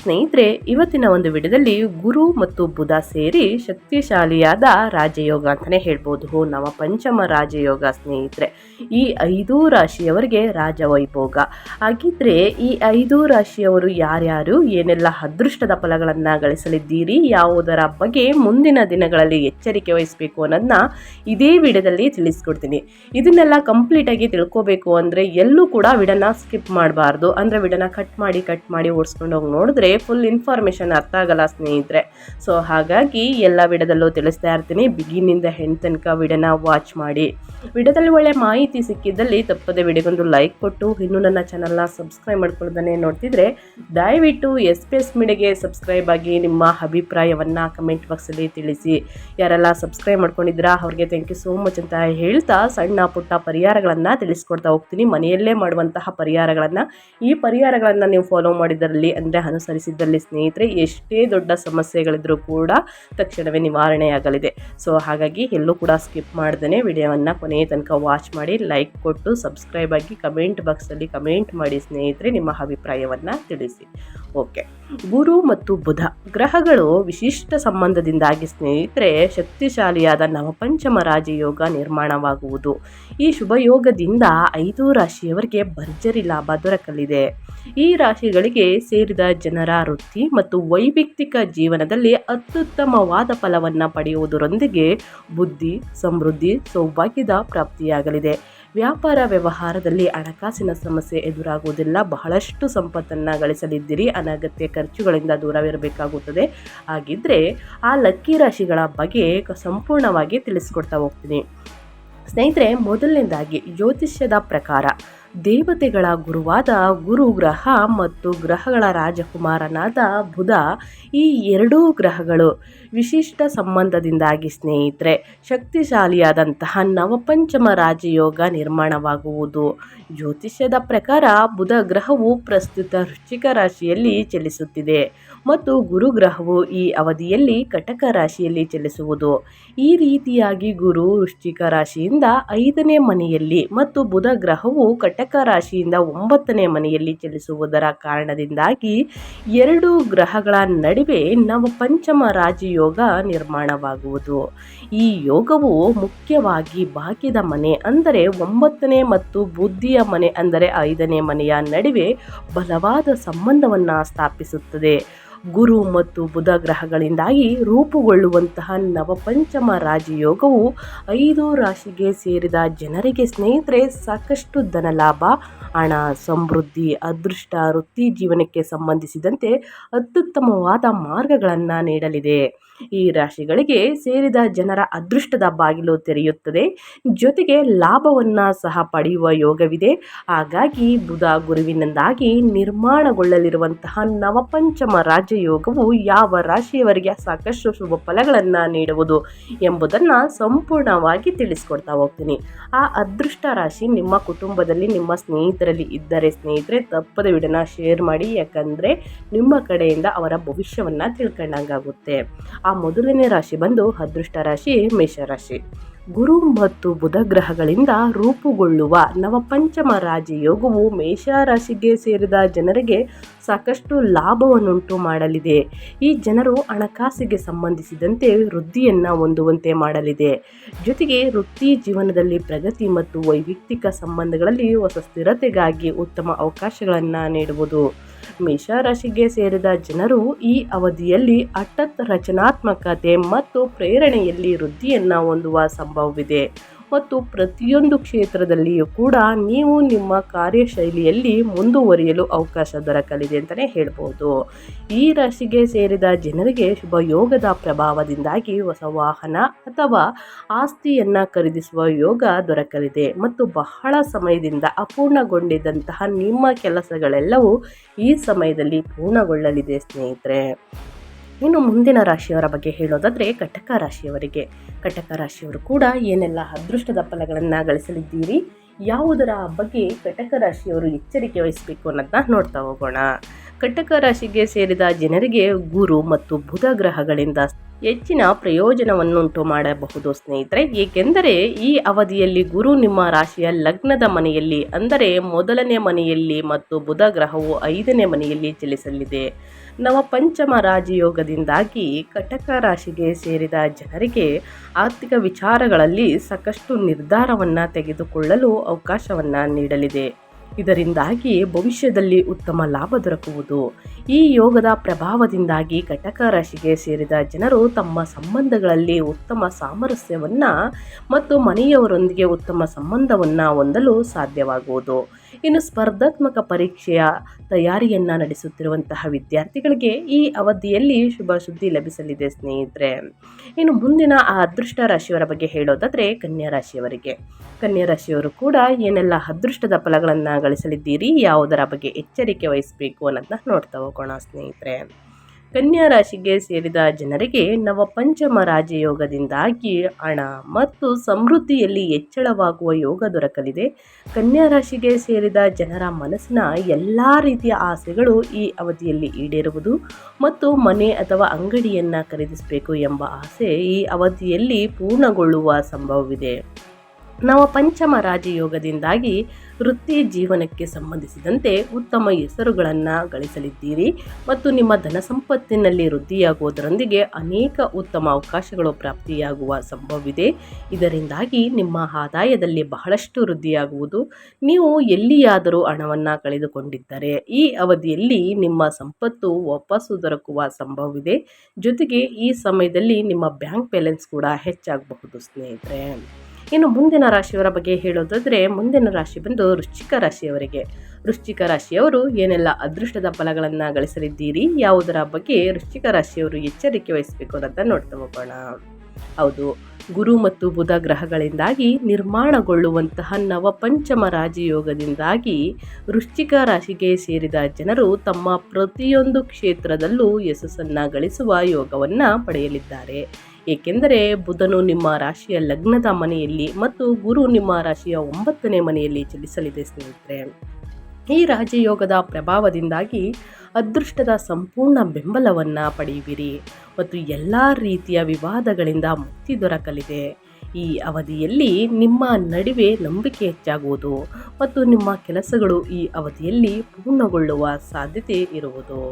ಸ್ನೇಹಿತರೆ, ಇವತ್ತಿನ ಒಂದು ವಿಡಿಯೋದಲ್ಲಿ ಗುರು ಮತ್ತು ಬುಧ ಸೇರಿ ಶಕ್ತಿಶಾಲಿಯಾದ ರಾಜಯೋಗ ಅಂತಲೇ ಹೇಳ್ಬೋದು. ನವ ಪಂಚಮ ರಾಜಯೋಗ ಸ್ನೇಹಿತರೆ. ಈ ಐದು ರಾಶಿಯವರಿಗೆ ರಾಜವೈಭೋಗ. ಹಾಗಿದ್ರೆ ಈ ಐದು ರಾಶಿಯವರು ಯಾರ್ಯಾರು, ಏನೆಲ್ಲ ಅದೃಷ್ಟದ ಫಲಗಳನ್ನು ಗಳಿಸಲಿದ್ದೀರಿ, ಯಾವುದರ ಬಗ್ಗೆ ಮುಂದಿನ ದಿನಗಳಲ್ಲಿ ಎಚ್ಚರಿಕೆ ವಹಿಸಬೇಕು ಅನ್ನೋದನ್ನ ಇದೇ ವಿಡಿಯೋದಲ್ಲಿ ತಿಳಿಸ್ಕೊಡ್ತೀನಿ. ಇದನ್ನೆಲ್ಲ ಕಂಪ್ಲೀಟಾಗಿ ತಿಳ್ಕೊಬೇಕು ಅಂದರೆ ಎಲ್ಲೂ ಕೂಡ ವಿಡನ್ನ ಸ್ಕಿಪ್ ಮಾಡಬಾರ್ದು. ಅಂದರೆ ವಿಡನ್ನ ಕಟ್ ಮಾಡಿ ಕಟ್ ಮಾಡಿ ಓಡಿಸ್ಕೊಂಡು ಹೋಗಿ ನೋಡಿದ್ರೆ ಫುಲ್ ಇನ್ಫಾರ್ಮೇಷನ್ ಅರ್ಥ ಆಗಲ್ಲ ಸ್ನೇಹಿತರೆ. ಸೊ ಹಾಗಾಗಿ ಎಲ್ಲ ವಿಡಿಯೋದಲ್ಲೂ ತಿಳಿಸ್ತಾ ಇರ್ತೀನಿ. ಬಿಗಿನಿಂದ ಹೆಣ್ ತನಕ ವಿಡಿಯೋನ ವಾಚ್ ಮಾಡಿ. ವಿಡಿಯೋದಲ್ಲಿ ಒಳ್ಳೆ ಮಾಹಿತಿ ಸಿಕ್ಕಿದ್ದಲ್ಲಿ ತಪ್ಪದೆ ವಿಡಿಯೋಗೊಂದು ಲೈಕ್ ಕೊಟ್ಟು, ಇನ್ನೂ ನನ್ನ ಚಾನಲ್ನ ಸಬ್ಸ್ಕ್ರೈಬ್ ಮಾಡ್ಕೊಳ್ಳೋದನ್ನೇ ನೋಡ್ತಿದ್ರೆ ದಯವಿಟ್ಟು ಎಸ್ ಪಿ ಎಸ್ ಮೀಡಿಯಾಗೆ ಸಬ್ಸ್ಕ್ರೈಬ್ ಆಗಿ ನಿಮ್ಮ ಅಭಿಪ್ರಾಯವನ್ನು ಕಮೆಂಟ್ ಬಾಕ್ಸಲ್ಲಿ ತಿಳಿಸಿ. ಯಾರೆಲ್ಲ ಸಬ್ಸ್ಕ್ರೈಬ್ ಮಾಡ್ಕೊಂಡಿದ್ದೀರಾ, ಅವ್ರಿಗೆ ಥ್ಯಾಂಕ್ ಯು ಸೋ ಮಚ್ ಅಂತ ಹೇಳ್ತಾ ಸಣ್ಣ ಪುಟ್ಟ ಪರಿಹಾರಗಳನ್ನು ತಿಳಿಸ್ಕೊಡ್ತಾ ಹೋಗ್ತೀನಿ. ಮನೆಯಲ್ಲೇ ಮಾಡುವಂತಹ ಪರಿಹಾರಗಳನ್ನು, ಈ ಪರಿಹಾರಗಳನ್ನು ನೀವು ಫಾಲೋ ಮಾಡಿದ್ದರಲ್ಲಿ ಅಂದರೆ ಅನುಸರಿಸಿದ್ದಲ್ಲಿ ಸ್ನೇಹಿತರೆ, ಎಷ್ಟೇ ದೊಡ್ಡ ಸಮಸ್ಯೆಗಳಿದ್ರೂ ಕೂಡ ತಕ್ಷಣವೇ ನಿವಾರಣೆಯಾಗಲಿದೆ. ಸೊ ಹಾಗಾಗಿ ಎಲ್ಲೂ ಕೂಡ ಸ್ಕಿಪ್ ಮಾಡ್ದೇ ವಿಡಿಯೋವನ್ನು ಕೊನೆಯ ತನಕ ವಾಚ್ ಮಾಡಿ ಲೈಕ್ ಕೊಟ್ಟು ಸಬ್ಸ್ಕ್ರೈಬ್ ಆಗಿ ಕಮೆಂಟ್ ಬಾಕ್ಸಲ್ಲಿ ಕಮೆಂಟ್ ಮಾಡಿ ಸ್ನೇಹಿತರೆ, ನಿಮ್ಮ ಅಭಿಪ್ರಾಯವನ್ನು ತಿಳಿಸಿ. ಓಕೆ ಗುರು ಮತ್ತು ಬುಧ. ಗ್ರಹಗಳು ವಿಶಿಷ್ಟ ಸಂಬಂಧದಿಂದಾಗಿ ಸ್ನೇಹಿತರೆ, ಶಕ್ತಿಶಾಲಿಯಾದ ನವಪಂಚಮ ರಾಜಯೋಗ ನಿರ್ಮಾಣವಾಗುವುದು. ಈ ಶುಭ ಯೋಗದಿಂದ ಐದು ರಾಶಿಯವರಿಗೆ ಭರ್ಜರಿ ಲಾಭ ದೊರಕಲಿದೆ. ಈ ರಾಶಿಗಳಿಗೆ ಸೇರಿದ ಜನರ ವೃತ್ತಿ ಮತ್ತು ವೈಯಕ್ತಿಕ ಜೀವನದಲ್ಲಿ ಅತ್ಯುತ್ತಮವಾದ ಫಲವನ್ನು ಪಡೆಯುವುದರೊಂದಿಗೆ ಬುದ್ಧಿ, ಸಮೃದ್ಧಿ, ಸೌಭಾಗ್ಯದ ಪ್ರಾಪ್ತಿಯಾಗಲಿದೆ. ವ್ಯಾಪಾರ ವ್ಯವಹಾರದಲ್ಲಿ ಹಣಕಾಸಿನ ಸಮಸ್ಯೆ ಎದುರಾಗುವುದಿಲ್ಲ. ಬಹಳಷ್ಟು ಸಂಪತ್ತನ್ನು ಗಳಿಸಲಿದ್ದೀರಿ ಅನಗತ್ಯ ಖರ್ಚುಗಳಿಂದ ದೂರವಿರಬೇಕಾಗುತ್ತದೆ. ಹಾಗಿದ್ರೆ ಆ ಲಕ್ಕಿ ರಾಶಿಗಳ ಬಗ್ಗೆ ಸಂಪೂರ್ಣವಾಗಿ ತಿಳಿಸ್ಕೊಡ್ತಾ ಹೋಗ್ತೀನಿ. ಸ್ನೇಹಿತರೆ, ಮೊದಲನೇದಾಗಿ ಜ್ಯೋತಿಷ್ಯದ ಪ್ರಕಾರ. ದೇವತೆಗಳ ಗುರುವಾದ ಗುರು ಗ್ರಹ ಮತ್ತು ಗ್ರಹಗಳ ರಾಜಕುಮಾರನಾದ ಬುಧ ಈ ಎರಡೂ ಗ್ರಹಗಳು ವಿಶಿಷ್ಟ ಸಂಬಂಧದಿಂದಾಗಿ ಸ್ನೇಹಿತರೆ, ಶಕ್ತಿಶಾಲಿಯಾದಂತಹ ನವಪಂಚಮ ರಾಜಯೋಗ ನಿರ್ಮಾಣವಾಗುವುದು. ಜ್ಯೋತಿಷ್ಯದ ಪ್ರಕಾರ ಬುಧ ಗ್ರಹವು ಪ್ರಸ್ತುತ ವೃಶ್ಚಿಕ ರಾಶಿಯಲ್ಲಿ ಚಲಿಸುತ್ತಿದೆ. ಮತ್ತು ಗುರುಗ್ರಹವು ಈ ಅವಧಿಯಲ್ಲಿ ಕಟಕ ರಾಶಿಯಲ್ಲಿ ಚಲಿಸುವುದು. ಈ ರೀತಿಯಾಗಿ ಗುರು ವೃಶ್ಚಿಕ ರಾಶಿಯಿಂದ ಐದನೇ ಮನೆಯಲ್ಲಿ ಮತ್ತು ಬುಧ ಗ್ರಹವು ಕಟಕ ರಾಶಿಯಿಂದ ಒಂಬತ್ತನೇ ಮನೆಯಲ್ಲಿ ಚಲಿಸುವುದರ ಕಾರಣದಿಂದಾಗಿ ಎರಡು ಗ್ರಹಗಳ ನಡುವೆ ನವಪಂಚಮ ರಾಜಯೋಗ ನಿರ್ಮಾಣವಾಗುವುದು. ಈ ಯೋಗವು ಮುಖ್ಯವಾಗಿ ಭಾಗ್ಯದ ಮನೆ ಅಂದರೆ ಒಂಬತ್ತನೇ ಮತ್ತು ಬುದ್ಧಿಯ ಮನೆ ಅಂದರೆ ಐದನೇ ಮನೆಯ ನಡುವೆ ಬಲವಾದ ಸಂಬಂಧವನ್ನು ಸ್ಥಾಪಿಸುತ್ತದೆ. ಗುರು ಮತ್ತು ಬುಧ ಗ್ರಹಗಳಿಂದಾಗಿ ರೂಪುಗೊಳ್ಳುವಂತಹ ನವಪಂಚಮ ರಾಜಯೋಗವು ಐದು ರಾಶಿಗೆ ಸೇರಿದ ಜನರಿಗೆ ಸ್ನೇಹಿತರೆ ಸಾಕಷ್ಟು ಧನಲಾಭ ಹಣ, ಸಮೃದ್ಧಿ, ಅದೃಷ್ಟ, ವೃತ್ತಿ ಜೀವನಕ್ಕೆ ಸಂಬಂಧಿಸಿದಂತೆ ಅತ್ಯುತ್ತಮವಾದ ಮಾರ್ಗಗಳನ್ನು ನೀಡಲಿದೆ. ಈ ರಾಶಿಗಳಿಗೆ ಸೇರಿದ ಜನರ ಅದೃಷ್ಟದ ಬಾಗಿಲು ತೆರೆಯುತ್ತದೆ. ಜೊತೆಗೆ ಲಾಭವನ್ನು ಸಹ ಪಡೆಯುವ ಯೋಗವಿದೆ. ಹಾಗಾಗಿ ಬುಧ ಗುರುವಿನಿಂದಾಗಿ ನಿರ್ಮಾಣಗೊಳ್ಳಲಿರುವಂತಹ ನವಪಂಚಮ ರಾಜಯೋಗವು ಯಾವ ರಾಶಿಯವರಿಗೆ ಸಾಕಷ್ಟು ಶುಭ ಫಲಗಳನ್ನು ನೀಡುವುದು ಎಂಬುದನ್ನು ಸಂಪೂರ್ಣವಾಗಿ ತಿಳಿಸ್ಕೊಡ್ತಾ ಹೋಗ್ತೀನಿ. ಆ ಅದೃಷ್ಟ ರಾಶಿ ನಿಮ್ಮ ಕುಟುಂಬದಲ್ಲಿ, ನಿಮ್ಮ ಸ್ನೇಹಿತರಲ್ಲಿ ಇದ್ದರೆ ಸ್ನೇಹಿತರೆ ತಪ್ಪದ ವಿಡನ ಶೇರ್ ಮಾಡಿ. ಯಾಕಂದರೆ ನಿಮ್ಮ ಕಡೆಯಿಂದ ಅವರ ಭವಿಷ್ಯವನ್ನು ತಿಳ್ಕೊಂಡಂಗಾಗುತ್ತೆ. ಆ ಮೊದಲನೇ ರಾಶಿ ಬಂದು ಅದೃಷ್ಟ ರಾಶಿ ಮೇಷರಾಶಿ ಗುರು ಮತ್ತು ಬುಧ ಗ್ರಹಗಳಿಂದ ರೂಪುಗೊಳ್ಳುವ ನವಪಂಚಮ ರಾಜಯೋಗವು ಮೇಷರಾಶಿಗೆ ಸೇರಿದ ಜನರಿಗೆ ಸಾಕಷ್ಟು ಲಾಭವನ್ನುಂಟು ಮಾಡಲಿದೆ. ಈ ಜನರು ಹಣಕಾಸಿಗೆ ಸಂಬಂಧಿಸಿದಂತೆ ವೃದ್ಧಿಯನ್ನು ಹೊಂದುವಂತೆ ಮಾಡಲಿದೆ. ಜೊತೆಗೆ ವೃತ್ತಿ ಜೀವನದಲ್ಲಿ ಪ್ರಗತಿ ಮತ್ತು ವೈಯಕ್ತಿಕ ಸಂಬಂಧಗಳಲ್ಲಿ ಹೊಸ ಸ್ಥಿರತೆಗಾಗಿ ಉತ್ತಮ ಅವಕಾಶಗಳನ್ನು ನೀಡುವುದು. ಮೇಷರಾಶಿಗೆ ಸೇರಿದ ಜನರು ಈ ಅವಧಿಯಲ್ಲಿ ಹಠಾತ್ ರಚನಾತ್ಮಕತೆ ಮತ್ತು ಪ್ರೇರಣೆಯಲ್ಲಿ ವೃದ್ಧಿಯನ್ನು ಹೊಂದುವ ಸಂಭವವಿದೆ. ಮತ್ತು ಪ್ರತಿಯೊಂದು ಕ್ಷೇತ್ರದಲ್ಲಿಯೂ ಕೂಡ ನೀವು ನಿಮ್ಮ ಕಾರ್ಯಶೈಲಿಯಲ್ಲಿ ಮುಂದುವರಿಯಲು ಅವಕಾಶ ದೊರಕಲಿದೆ ಅಂತಲೇ ಹೇಳ್ಬೋದು. ಈ ರಾಶಿಗೆ ಸೇರಿದ ಜನರಿಗೆ ಶುಭ ಯೋಗದ ಪ್ರಭಾವದಿಂದಾಗಿ ಹೊಸ ವಾಹನ ಅಥವಾ ಆಸ್ತಿಯನ್ನು ಖರೀದಿಸುವ ಯೋಗ ದೊರಕಲಿದೆ ಮತ್ತು ಬಹಳ ಸಮಯದಿಂದ ಅಪೂರ್ಣಗೊಂಡಿದ್ದಂತಹ ನಿಮ್ಮ ಕೆಲಸಗಳೆಲ್ಲವೂ ಈ ಸಮಯದಲ್ಲಿ ಪೂರ್ಣಗೊಳ್ಳಲಿದೆ ಸ್ನೇಹಿತರೆ. ಇನ್ನು ಮುಂದಿನ ರಾಶಿಯವರ ಬಗ್ಗೆ ಹೇಳೋದಾದರೆ ಕಟಕ ರಾಶಿಯವರಿಗೆ. ಕಟಕ ರಾಶಿಯವರು ಕೂಡ ಏನೆಲ್ಲ ಅದೃಷ್ಟದ ಫಲಗಳನ್ನು ಗಳಿಸಲಿದ್ದೀರಿ, ಯಾವುದರ ಬಗ್ಗೆ ಕಟಕ ರಾಶಿಯವರು ಎಚ್ಚರಿಕೆ ವಹಿಸಬೇಕು ಅನ್ನೋದನ್ನ ನೋಡ್ತಾ ಹೋಗೋಣ. ಕಟಕ ರಾಶಿಗೆ ಸೇರಿದ ಜನರಿಗೆ ಗುರು ಮತ್ತು ಬುಧ ಗ್ರಹಗಳಿಂದ ಹೆಚ್ಚಿನ ಪ್ರಯೋಜನವನ್ನುಂಟು ಮಾಡಬಹುದು, ಸ್ನೇಹಿತರೆ. ಏಕೆಂದರೆ ಈ ಅವಧಿಯಲ್ಲಿ ಗುರು ನಿಮ್ಮ ರಾಶಿಯ ಲಗ್ನದ ಮನೆಯಲ್ಲಿ, ಅಂದರೆ ಮೊದಲನೇ ಮನೆಯಲ್ಲಿ ಮತ್ತು ಬುಧ ಗ್ರಹವು ಐದನೇ ಮನೆಯಲ್ಲಿ ಚಲಿಸಲಿದೆ. ನವಪಂಚಮ ರಾಜಯೋಗದಿಂದಾಗಿ ಕಟಕ ರಾಶಿಗೆ ಸೇರಿದ ಜನರಿಗೆ ಆರ್ಥಿಕ ವಿಚಾರಗಳಲ್ಲಿ ಸಾಕಷ್ಟು ನಿರ್ಧಾರವನ್ನು ತೆಗೆದುಕೊಳ್ಳಲು ಅವಕಾಶವನ್ನು ನೀಡಲಿದೆ. ಇದರಿಂದಾಗಿ ಭವಿಷ್ಯದಲ್ಲಿ ಉತ್ತಮ ಲಾಭ ದೊರಕುವುದು. ಈ ಯೋಗದ ಪ್ರಭಾವದಿಂದಾಗಿ ಕಟಕ ರಾಶಿಗೆ ಸೇರಿದ ಜನರು ತಮ್ಮ ಸಂಬಂಧಗಳಲ್ಲಿ ಉತ್ತಮ ಸಾಮರಸ್ಯವನ್ನು ಮತ್ತು ಮನೆಯವರೊಂದಿಗೆ ಉತ್ತಮ ಸಂಬಂಧವನ್ನು ಹೊಂದಲು ಸಾಧ್ಯವಾಗುವುದು. ಇನ್ನು ಸ್ಪರ್ಧಾತ್ಮಕ ಪರೀಕ್ಷೆಯ ತಯಾರಿಯನ್ನು ನಡೆಸುತ್ತಿರುವಂತಹ ವಿದ್ಯಾರ್ಥಿಗಳಿಗೆ ಈ ಅವಧಿಯಲ್ಲಿ ಶುಭ ಸುದ್ದಿ ಲಭಿಸಲಿದೆ ಸ್ನೇಹಿತರೆ. ಇನ್ನು ಮುಂದಿನ ಆ ಅದೃಷ್ಟ ರಾಶಿಯವರ ಬಗ್ಗೆ ಹೇಳೋದಾದರೆ ಕನ್ಯಾ ರಾಶಿಯವರಿಗೆ. ಕನ್ಯಾ ರಾಶಿಯವರು ಕೂಡ ಏನೆಲ್ಲ ಅದೃಷ್ಟದ ಫಲಗಳನ್ನು ಗಳಿಸಲಿದ್ದೀರಿ, ಯಾವುದರ ಬಗ್ಗೆ ಎಚ್ಚರಿಕೆ ವಹಿಸಬೇಕು ಅನ್ನೋದನ್ನ ನೋಡ್ತಾ ಹೋಗೋಣ ಸ್ನೇಹಿತರೆ. ಕನ್ಯಾ ರಾಶಿಗೆ ಸೇರಿದ ಜನರಿಗೆ ನವ ನವಪಂಚಮ ರಾಜಯೋಗದಿಂದಾಗಿ ಹಣ ಮತ್ತು ಸಮೃದ್ಧಿಯಲ್ಲಿ ಹೆಚ್ಚಳವಾಗುವ ಯೋಗ ದೊರಕಲಿದೆ. ಕನ್ಯಾ ರಾಶಿಗೆ ಸೇರಿದ ಜನರ ಮನಸ್ಸಿನ ಎಲ್ಲ ರೀತಿಯ ಆಸೆಗಳು ಈ ಅವಧಿಯಲ್ಲಿ ಈಡೇರುವುದು ಮತ್ತು ಮನೆ ಅಥವಾ ಅಂಗಡಿಯನ್ನು ಖರೀದಿಸಬೇಕು ಎಂಬ ಆಸೆ ಈ ಅವಧಿಯಲ್ಲಿ ಪೂರ್ಣಗೊಳ್ಳುವ ಸಂಭವವಿದೆ. ನವ ಪಂಚಮ ರಾಜಯೋಗದಿಂದಾಗಿ ವೃತ್ತಿ ಜೀವನಕ್ಕೆ ಸಂಬಂಧಿಸಿದಂತೆ ಉತ್ತಮ ಹೆಸರುಗಳನ್ನು ಗಳಿಸಲಿದ್ದೀರಿ ಮತ್ತು ನಿಮ್ಮ ಧನ ಸಂಪತ್ತಿನಲ್ಲಿ ವೃದ್ಧಿಯಾಗುವುದರೊಂದಿಗೆ ಅನೇಕ ಉತ್ತಮ ಅವಕಾಶಗಳು ಪ್ರಾಪ್ತಿಯಾಗುವ ಸಂಭವವಿದೆ. ಇದರಿಂದಾಗಿ ನಿಮ್ಮ ಆದಾಯದಲ್ಲಿ ಬಹಳಷ್ಟು ವೃದ್ಧಿಯಾಗುವುದು. ನೀವು ಎಲ್ಲಿಯಾದರೂ ಹಣವನ್ನು ಕಳೆದುಕೊಂಡಿದ್ದರೆ ಈ ಅವಧಿಯಲ್ಲಿ ನಿಮ್ಮ ಸಂಪತ್ತು ವಾಪಸ್ಸು ದೊರಕುವ ಸಂಭವವಿದೆ. ಜೊತೆಗೆ ಈ ಸಮಯದಲ್ಲಿ ನಿಮ್ಮ ಬ್ಯಾಂಕ್ ಬ್ಯಾಲೆನ್ಸ್ ಕೂಡ ಹೆಚ್ಚಾಗಬಹುದು ಸ್ನೇಹಿತರೆ. ಇನ್ನು ಮುಂದಿನ ರಾಶಿಯವರ ಬಗ್ಗೆ ಹೇಳೋದಾದರೆ ಮುಂದಿನ ರಾಶಿ ಬಂದು ವೃಶ್ಚಿಕ ರಾಶಿಯವರಿಗೆ. ವೃಶ್ಚಿಕ ರಾಶಿಯವರು ಏನೆಲ್ಲ ಅದೃಷ್ಟದ ಫಲಗಳನ್ನು ಗಳಿಸಲಿದ್ದೀರಿ, ಯಾವುದರ ಬಗ್ಗೆ ವೃಶ್ಚಿಕ ರಾಶಿಯವರು ಎಚ್ಚರಿಕೆ ವಹಿಸಬೇಕು ಅಂತ ನೋಡ್ತಾ ಹೋಗೋಣ. ಹೌದು, ಗುರು ಮತ್ತು ಬುಧ ಗ್ರಹಗಳಿಂದಾಗಿ ನಿರ್ಮಾಣಗೊಳ್ಳುವಂತಹ ನವ ಪಂಚಮ ರಾಜಯೋಗದಿಂದಾಗಿ ವೃಶ್ಚಿಕ ರಾಶಿಗೆ ಸೇರಿದ ಜನರು ತಮ್ಮ ಪ್ರತಿಯೊಂದು ಕ್ಷೇತ್ರದಲ್ಲೂ ಯಶಸ್ಸನ್ನು ಗಳಿಸುವ ಯೋಗವನ್ನು ಪಡೆಯಲಿದ್ದಾರೆ. ಏಕೆಂದರೆ ಬುಧನು ನಿಮ್ಮ ರಾಶಿಯ ಲಗ್ನದ ಮನೆಯಲ್ಲಿ ಮತ್ತು ಗುರು ನಿಮ್ಮ ರಾಶಿಯ ಒಂಬತ್ತನೇ ಮನೆಯಲ್ಲಿ ಚಲಿಸಲಿದೆ ಸ್ನೇಹಿತರೆ. ಈ ರಾಜಯೋಗದ ಪ್ರಭಾವದಿಂದಾಗಿ ಅದೃಷ್ಟದ ಸಂಪೂರ್ಣ ಬೆಂಬಲವನ್ನು ಪಡೆಯುವಿರಿ ಮತ್ತು ಎಲ್ಲ ರೀತಿಯ ವಿವಾದಗಳಿಂದ ಮುಕ್ತಿ ದೊರಕಲಿದೆ. ಈ ಅವಧಿಯಲ್ಲಿ ನಿಮ್ಮ ನಡುವೆ ನಂಬಿಕೆ ಹೆಚ್ಚಾಗುವುದು ಮತ್ತು ನಿಮ್ಮ ಕೆಲಸಗಳು ಈ ಅವಧಿಯಲ್ಲಿ ಪೂರ್ಣಗೊಳ್ಳುವ ಸಾಧ್ಯತೆ ಇರುವುದು.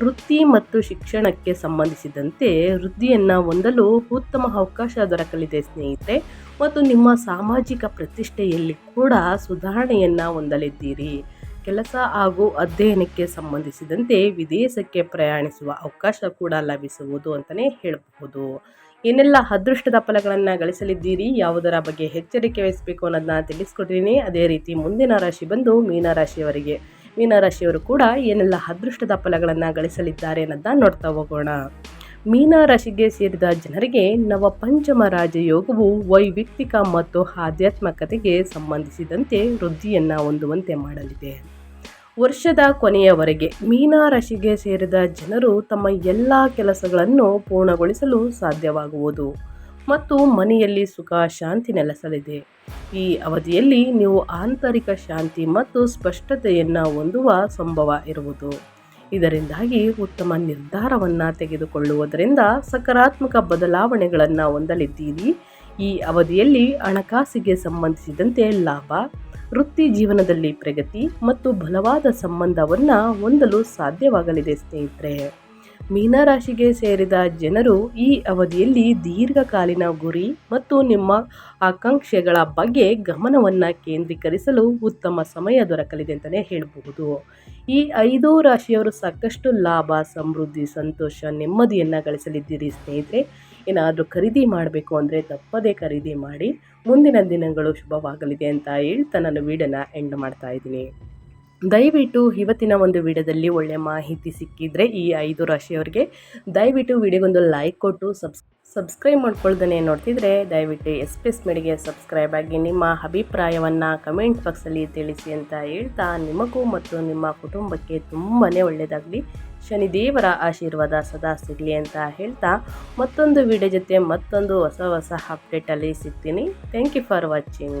ವೃತ್ತಿ ಮತ್ತು ಶಿಕ್ಷಣಕ್ಕೆ ಸಂಬಂಧಿಸಿದಂತೆ ವೃದ್ಧಿಯನ್ನು ಹೊಂದಲು ಉತ್ತಮ ಅವಕಾಶ ದೊರಕಲಿದೆ ಸ್ನೇಹಿತರೆ. ಮತ್ತು ನಿಮ್ಮ ಸಾಮಾಜಿಕ ಪ್ರತಿಷ್ಠೆಯಲ್ಲಿ ಕೂಡ ಸುಧಾರಣೆಯನ್ನು ಹೊಂದಲಿದ್ದೀರಿ. ಕೆಲಸ ಹಾಗೂ ಅಧ್ಯಯನಕ್ಕೆ ಸಂಬಂಧಿಸಿದಂತೆ ವಿದೇಶಕ್ಕೆ ಪ್ರಯಾಣಿಸುವ ಅವಕಾಶ ಕೂಡ ಲಭಿಸುವುದು ಅಂತಲೇ ಹೇಳಬಹುದು. ಏನೆಲ್ಲ ಅದೃಷ್ಟದ ಫಲಗಳನ್ನು ಗಳಿಸಲಿದ್ದೀರಿ? ಯಾವುದರ ಬಗ್ಗೆ ಎಚ್ಚರಿಕೆ ವಹಿಸಬೇಕು ಅನ್ನೋದನ್ನ ತಿಳಿಸ್ಕೊಟ್ಟಿದ್ದೀನಿ ಅದೇ ರೀತಿ ಮುಂದಿನ ರಾಶಿ ಬಂದು ಮೀನರಾಶಿಯವರಿಗೆ ಮೀನರಾಶಿಯವರು ಕೂಡ ಏನೆಲ್ಲ ಅದೃಷ್ಟದ ಫಲಗಳನ್ನು ಗಳಿಸಲಿದ್ದಾರೆ ಅನ್ನೋದನ್ನ ನೋಡ್ತಾ ಹೋಗೋಣ. ಮೀನರಾಶಿಗೆ ಸೇರಿದ ಜನರಿಗೆ ನವ ಪಂಚಮ ರಾಜಯೋಗವು ವೈಯಕ್ತಿಕ ಮತ್ತು ಆಧ್ಯಾತ್ಮಿಕತೆಗೆ ಸಂಬಂಧಿಸಿದಂತೆ ವೃದ್ಧಿಯನ್ನು ಹೊಂದುವಂತೆ ಮಾಡಲಿದೆ. ವರ್ಷದ ಕೊನೆಯವರೆಗೆ ಮೀನರಾಶಿಗೆ ಸೇರಿದ ಜನರು ತಮ್ಮ ಎಲ್ಲ ಕೆಲಸಗಳನ್ನು ಪೂರ್ಣಗೊಳಿಸಲು ಸಾಧ್ಯವಾಗುವುದು. ಮತ್ತು ಮನೆಯಲ್ಲಿ ಸುಖ, ಶಾಂತಿ ನೆಲೆಸಲಿದೆ. ಈ ಅವಧಿಯಲ್ಲಿ ನೀವು ಆಂತರಿಕ ಶಾಂತಿ ಮತ್ತು ಸ್ಪಷ್ಟತೆಯನ್ನು ಹೊಂದುವ ಸಂಭವ ಇರುವುದು. ಇದರಿಂದಾಗಿ ಉತ್ತಮ ನಿರ್ಧಾರವನ್ನು ತೆಗೆದುಕೊಳ್ಳುವುದರಿಂದ ಸಕಾರಾತ್ಮಕ ಬದಲಾವಣೆಗಳನ್ನು ಹೊಂದಲಿದ್ದೀರಿ. ಈ ಅವಧಿಯಲ್ಲಿ ಹಣಕಾಸಿಗೆ ಸಂಬಂಧಿಸಿದಂತೆ ಲಾಭ, ವೃತ್ತಿ ಜೀವನದಲ್ಲಿ ಪ್ರಗತಿ ಮತ್ತು ಬಲವಾದ ಸಂಬಂಧವನ್ನು ಹೊಂದಲು ಸಾಧ್ಯವಾಗಲಿದೆ ಸ್ನೇಹಿತರೆ. ಮೀನರಾಶಿಗೆ ಸೇರಿದ ಜನರು ಈ ಅವಧಿಯಲ್ಲಿ ದೀರ್ಘಕಾಲೀನ ಗುರಿ ಮತ್ತು ನಿಮ್ಮ ಆಕಾಂಕ್ಷೆಗಳ ಬಗ್ಗೆ ಗಮನವನ್ನು ಕೇಂದ್ರೀಕರಿಸಲು ಉತ್ತಮ ಸಮಯ ದೊರಕಲಿದೆ ಅಂತಲೇ ಹೇಳಬಹುದು. ಈ ಐದು ರಾಶಿಯವರು ಸಾಕಷ್ಟು ಲಾಭ, ಸಮೃದ್ಧಿ, ಸಂತೋಷ, ನೆಮ್ಮದಿಯನ್ನು ಗಳಿಸಲಿದ್ದೀರಿ ಸ್ನೇಹಿತರೆ. ಏನಾದರೂ ಖರೀದಿ ಮಾಡಬೇಕು ಅಂದರೆ ತಪ್ಪದೇ ಖರೀದಿ ಮಾಡಿ ಮುಂದಿನ ದಿನಗಳು ಶುಭವಾಗಲಿದೆ ಅಂತ ಹೇಳ್ತಾ ನಾನು ವೀಡಿಯೋನ ಎಂಡ್ ಮಾಡ್ತಾ ಇದ್ದೀನಿ. ದಯವಿಟ್ಟು ಇವತ್ತಿನ ಒಂದು ವಿಡಿಯೋದಲ್ಲಿ ಒಳ್ಳೆಯ ಮಾಹಿತಿ ಸಿಕ್ಕಿದರೆ ಈ ಐದು ರಾಶಿಯವರಿಗೆ ದಯವಿಟ್ಟು ವಿಡಿಯೋಗೊಂದು ಲೈಕ್ ಕೊಟ್ಟು ಸಬ್ಸ್, ಸಬ್ಸ್ಕ್ರೈಬ್ ಮಾಡ್ಕೊಳ್ದೇ ನೋಡ್ತಿದ್ರೆ ದಯವಿಟ್ಟು ಎಸ್ ಪಿ ಎಸ್ ಮೆಡಿಗೆ ಸಬ್ಸ್ಕ್ರೈಬ್ ಆಗಿ ನಿಮ್ಮ ಅಭಿಪ್ರಾಯವನ್ನು ಕಮೆಂಟ್ ಬಾಕ್ಸಲ್ಲಿ ತಿಳಿಸಿ ಅಂತ ಹೇಳ್ತಾ ನಿಮಗೂ ಮತ್ತು ನಿಮ್ಮ ಕುಟುಂಬಕ್ಕೆ ತುಂಬಾ ಒಳ್ಳೆಯದಾಗಲಿ. ಶನಿದೇವರ ಆಶೀರ್ವಾದ ಸದಾ ಸಿಗಲಿ ಅಂತ ಹೇಳ್ತಾ ಮತ್ತೊಂದು ವಿಡಿಯೋ ಜೊತೆ ಮತ್ತೊಂದು ಹೊಸ ಹೊಸ ಅಪ್ಡೇಟಲ್ಲಿ ಸಿಗ್ತೀನಿ. Thank you for watching